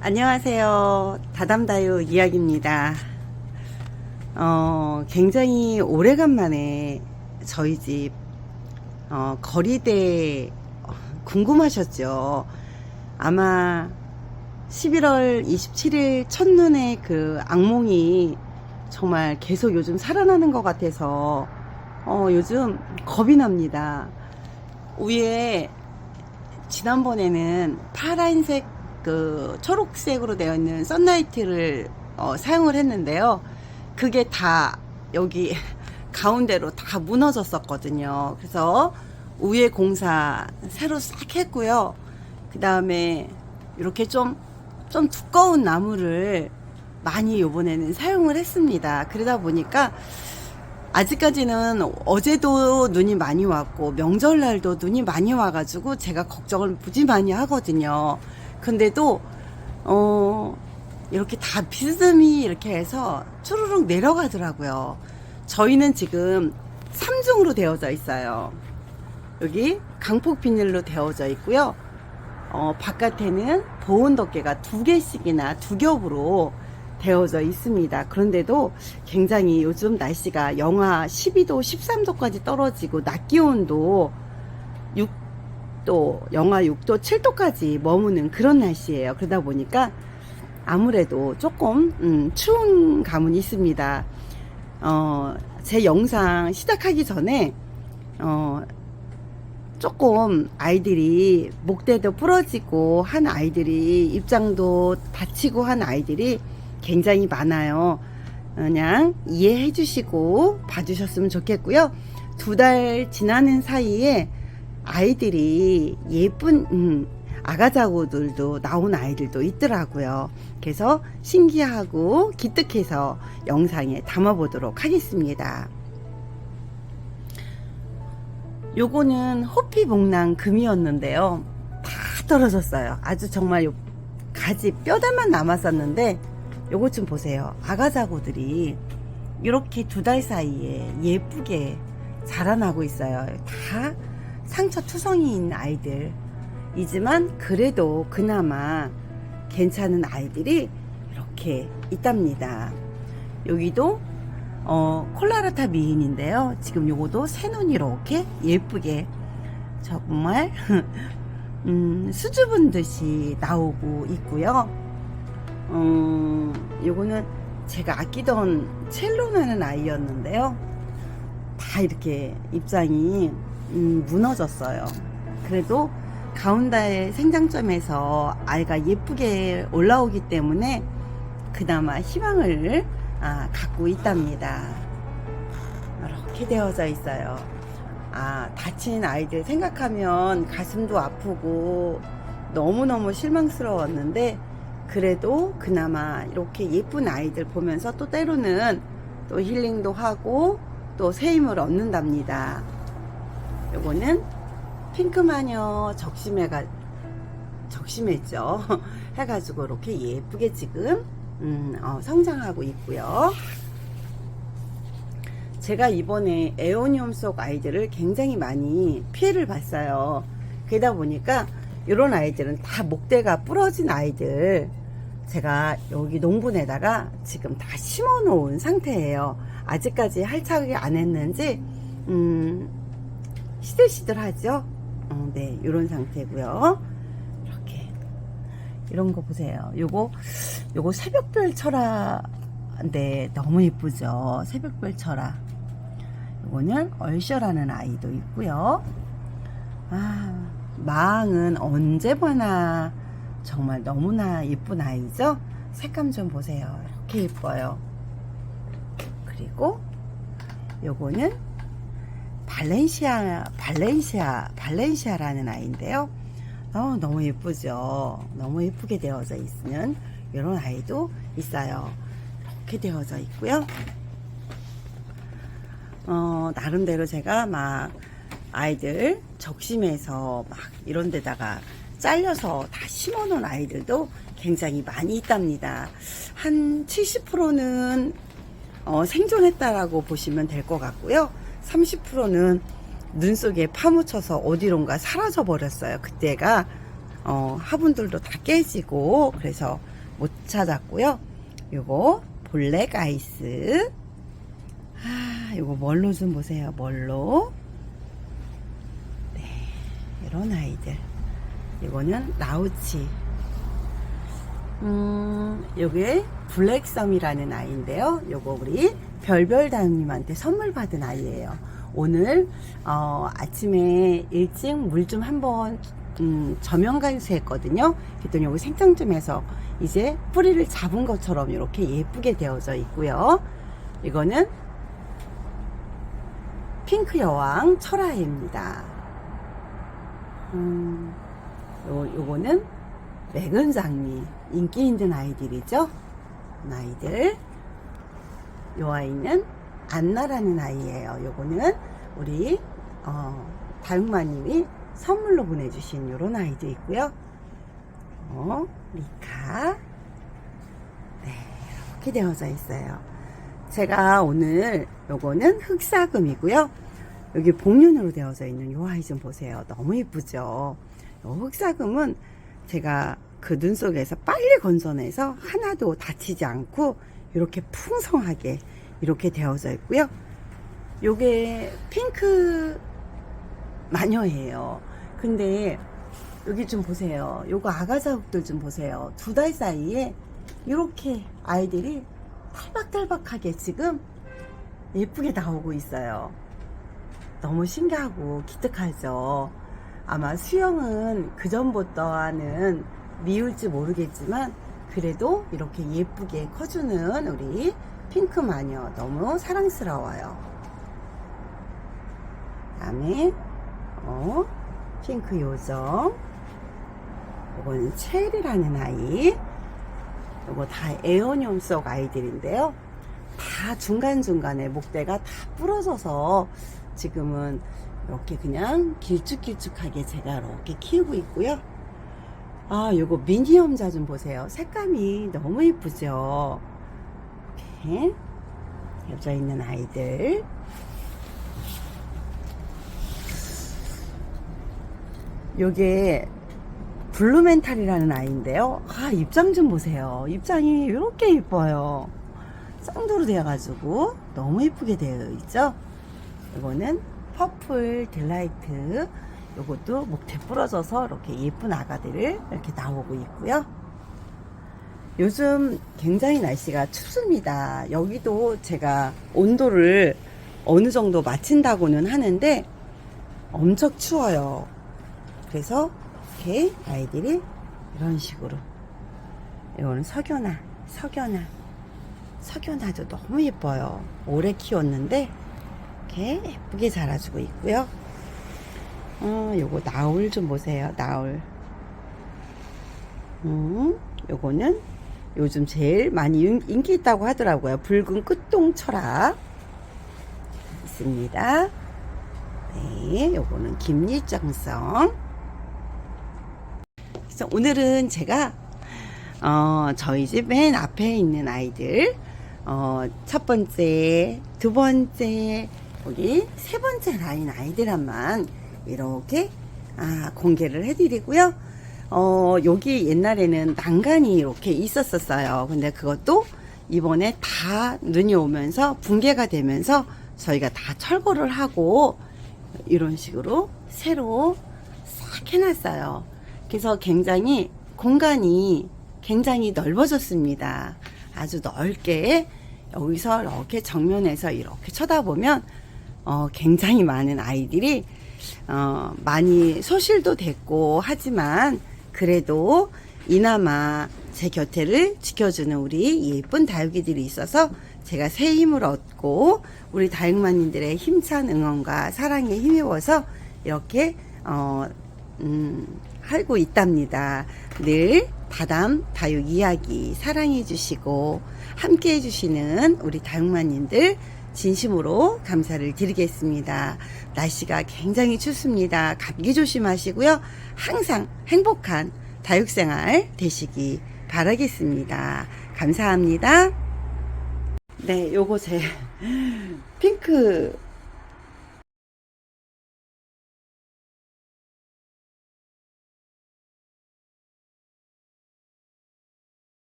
안녕하세요. 다담다유 이야기입니다. 어, 굉장히 오래간만에 저희 집, 어, 거리대 어, 궁금하셨죠? 아마 11월 27일 첫눈에 그 악몽이 정말 계속 요즘 살아나는 것 같아서, 어, 요즘 겁이 납니다. 위에 지난번에는 파란색 그 초록색으로 되어 있는 썬라이트를 어, 사용을 했는데요. 그게 다 여기 가운데로 다 무너졌었거든요. 그래서 위에 공사 새로 싹 했고요. 그 다음에 이렇게 좀, 좀 두꺼운 나무를 많이 요번에는 사용을 했습니다. 그러다 보니까 아직까지는 어제도 눈이 많이 왔고 명절날도 눈이 많이 와가지고 제가 걱정을 무지 많이 하거든요. 근데도 어 이렇게 다 비스듬히 이렇게 해서 추르륵 내려가더라고요. 저희는 지금 3중으로 되어져 있어요. 여기 강폭 비닐로 되어져 있고요. 어, 바깥에는 보온 덮개가 두 개씩이나 두 겹으로 되어져 있습니다. 그런데도 굉장히 요즘 날씨가 영하 12도, 13도까지 떨어지고 낮 기온도 6도, 영하 6도, 7도까지 머무는 그런 날씨예요. 그러다 보니까 아무래도 조금 음, 추운 감은 있습니다. 어, 제 영상 시작하기 전에 어, 조금 아이들이 목대도 부러지고 한 아이들이 입장도 다치고 한 아이들이 굉장히 많아요. 그냥 이해해 주시고 봐주셨으면 좋겠고요. 두 달 지나는 사이에 아이들이 예쁜 음, 아가자고들도 나온 아이들도 있더라고요. 그래서 신기하고 기특해서 영상에 담아보도록 하겠습니다. 요거는 호피복랑 금이었는데요. 다 떨어졌어요. 아주 정말 요 가지 뼈대만 남았었는데 요것 좀 보세요. 아가자고들이 이렇게 두 달 사이에 예쁘게 자라나고 있어요. 다 상처 투성이인 아이들이지만 그래도 그나마 괜찮은 아이들이 이렇게 있답니다. 여기도 어, 콜라라타 미인인데요. 지금 요거도 새눈 이렇게 예쁘게 정말 음, 수줍은 듯이 나오고 있고요. 음, 요거는 제가 아끼던 첼로 나는 아이였는데요. 다 이렇게 입장이 음, 무너졌어요. 그래도 가운데의 생장점에서 아이가 예쁘게 올라오기 때문에 그나마 희망을 아, 갖고 있답니다. 이렇게 되어져 있어요. 아, 다친 아이들 생각하면 가슴도 아프고 너무너무 실망스러웠는데 그래도 그나마 이렇게 예쁜 아이들 보면서 또 때로는 또 힐링도 하고 또 새 힘을 얻는답니다. 요거는 핑크마녀 적심해가 적심했죠. 해가지고 이렇게 예쁘게 지금 음, 어, 성장하고 있고요. 제가 이번에 에오니움 속 아이들을 굉장히 많이 피해를 봤어요. 그러다 보니까 이런 아이들은 다 목대가 부러진 아이들 제가 여기 농분에다가 지금 다 심어 놓은 상태예요. 아직까지 할착이 안 했는지 음, 시들시들하죠? 어, 네, 이런 상태고요. 이런 거 보세요. 요거 요거 새벽별 철화인데 너무 이쁘죠? 새벽별 철화. 요거는 얼셔라는 아이도 있고요. 아, 마항은 언제 보나 정말 너무나 예쁜 아이죠? 색감 좀 보세요. 이렇게 예뻐요. 그리고 요거는 발렌시아, 발렌시아, 발렌시아라는 아이인데요. 어, 너무 예쁘죠? 너무 예쁘게 되어져 있는 이런 아이도 있어요. 이렇게 되어져 있고요. 어, 나름대로 제가 막 아이들 적심해서 막 이런 데다가 잘려서 다 심어 놓은 아이들도 굉장히 많이 있답니다. 한 70%는 어, 생존했다라고 보시면 될 것 같고요. 30%는 눈 속에 파묻혀서 어디론가 사라져 버렸어요. 그때가 어, 화분들도 다 깨지고 그래서 못 찾았고요. 요거 블랙 아이스. 아, 요거 멀로 좀 보세요. 멀로. 네, 이런 아이들. 이거는 라우치. 음, 요게 블랙썸이라는 아이인데요. 요거 우리 별별다님한테 선물 받은 아이예요. 오늘 어, 아침에 일찍 물 좀 한번 음, 저명간수했거든요. 그랬더니 여기 생장 좀 해서 이제 뿌리를 잡은 것처럼 이렇게 예쁘게 되어져 있고요. 이거는 핑크 여왕 철화입니다. 음, 요, 요거는 맥은장미 인기 있는 아이들이죠. 아이들. 요 아이는 안나라는 아이예요. 요거는 우리 어, 다육마님이 선물로 보내주신 요런 아이도 있고요. 어, 리카. 네, 이렇게 되어져 있어요. 제가 오늘 요거는 흑사금이고요. 여기 복륜으로 되어져 있는 요 아이 좀 보세요. 너무 이쁘죠? 요 흑사금은 제가 그 눈 속에서 빨리 건져내서 하나도 다치지 않고 이렇게 풍성하게 이렇게 되어져 있고요. 요게 핑크 마녀예요. 근데 여기 좀 보세요. 요거 아가자국들 좀 보세요. 두 달 사이에 이렇게 아이들이 탈박탈박하게 지금 예쁘게 나오고 있어요. 너무 신기하고 기특하죠. 아마 수영은 그 전부터는 미울지 모르겠지만 그래도 이렇게 예쁘게 커주는 우리 핑크 마녀 너무 사랑스러워요. 다음에 어, 핑크 요정 이거는 체리라는 아이 이거 다 에어늄 속 아이들인데요. 다 중간중간에 목대가 다 부러져서 지금은 이렇게 그냥 길쭉길쭉하게 제가 이렇게 키우고 있고요. 아, 요거 미니엄자 좀 보세요. 색감이 너무 이쁘죠? 이렇게 겹져 있는 아이들. 요게 블루멘탈이라는 아이인데요. 아, 입장 좀 보세요. 입장이 이렇게 이뻐요. 쌍도로 되어가지고 너무 이쁘게 되어 있죠? 이거는 퍼플 딜라이트. 요것도 목대 부러져서 이렇게 예쁜 아가들을 이렇게 나오고 있고요. 요즘 굉장히 날씨가 춥습니다. 여기도 제가 온도를 어느 정도 맞춘다고는 하는데 엄청 추워요. 그래서 이렇게 아이들이 이런 식으로 이거는 석연아, 석연아, 석연아도 너무 예뻐요. 오래 키웠는데 이렇게 예쁘게 자라주고 있고요. 어, 요거 나울 좀 보세요. 나울. 음, 요거는 요즘 제일 많이 인- 인기 있다고 하더라고요. 붉은 끝동 철학 있습니다. 네, 요거는 김일정성. 그래서 오늘은 제가 어, 저희 집 맨 앞에 있는 아이들 어, 첫 번째, 두 번째, 여기 세 번째 라인 아이들한만 이렇게 아, 공개를 해드리고요. 어, 여기 옛날에는 난간이 이렇게 있었었어요. 근데 그것도 이번에 다 눈이 오면서 붕괴가 되면서 저희가 다 철거를 하고 이런 식으로 새로 싹 해놨어요. 그래서 굉장히 공간이 굉장히 넓어졌습니다. 아주 넓게 여기서 이렇게 정면에서 이렇게 쳐다보면 어, 굉장히 많은 아이들이 어, 많이 소실도 됐고 하지만 그래도 이나마 제 곁에를 지켜주는 우리 예쁜 다육이들이 있어서 제가 새 힘을 얻고 우리 다육마님들의 힘찬 응원과 사랑에 힘입어서 이렇게 어, 음, 하고 있답니다. 늘 다담 다육 이야기 사랑해 주시고 함께 해주시는 우리 다육마님들 진심으로 감사를 드리겠습니다. 날씨가 굉장히 춥습니다. 감기 조심하시고요. 항상 행복한 다육생활 되시기 바라겠습니다. 감사합니다. 네, 요거 제 핑크